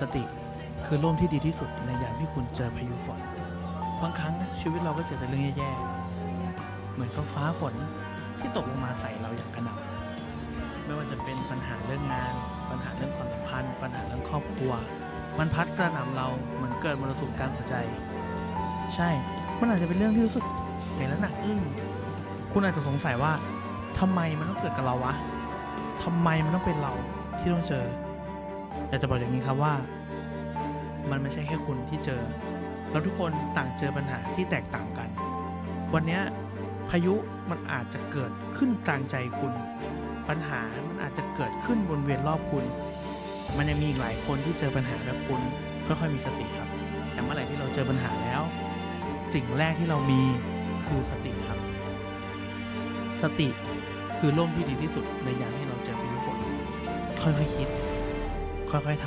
สติคือร่มที่ดีที่สุดในยามที่คุณเจอพายุฝน บางครั้งชีวิตเราก็เจอแต่เรื่องแย่ๆ เหมือนกับฟ้าฝนที่ตกลงมาใส่เราอย่างกระหน่ำไม่ว่าจะเป็นปัญหาเรื่องงาน ปัญหาเรื่องความสัมพันธ์ ปัญหาเรื่องครอบครัว มันพัดกระหน่ำเราเหมือนเกิดมรสุมกลางหัวใจ ใช่ มันอาจจะเป็นเรื่องที่รู้สึกเหนื่อยและหนักอึ้ง คุณอาจจะสงสัยว่าทำไมมันต้องเกิดกับเราวะทำไมมันต้องเป็นเราที่ต้องเจอ อยากจะบอกอย่างนี้ครับว่า มันไม่ใช่แค่คุณที่เจอ เราทุกคนต่างเจอปัญหาที่แตกต่างกัน วันนี้พายุมันอาจจะเกิดขึ้นกลางใจคุณ ปัญหามันอาจจะเกิดขึ้นวนเวียนรอบคุณ มันยังมีอีกหลายคนที่เจอปัญหาแบบคุณค่อยๆมีสติครับแต่เมื่อไหร่ที่เราเจอปัญหาแล้ว สิ่งแรกที่เรามีคือสติครับ สติคือร่มที่ดีที่สุดในยามที่เราเจอพายุฝนค่อยๆคิด ค่อยๆทำ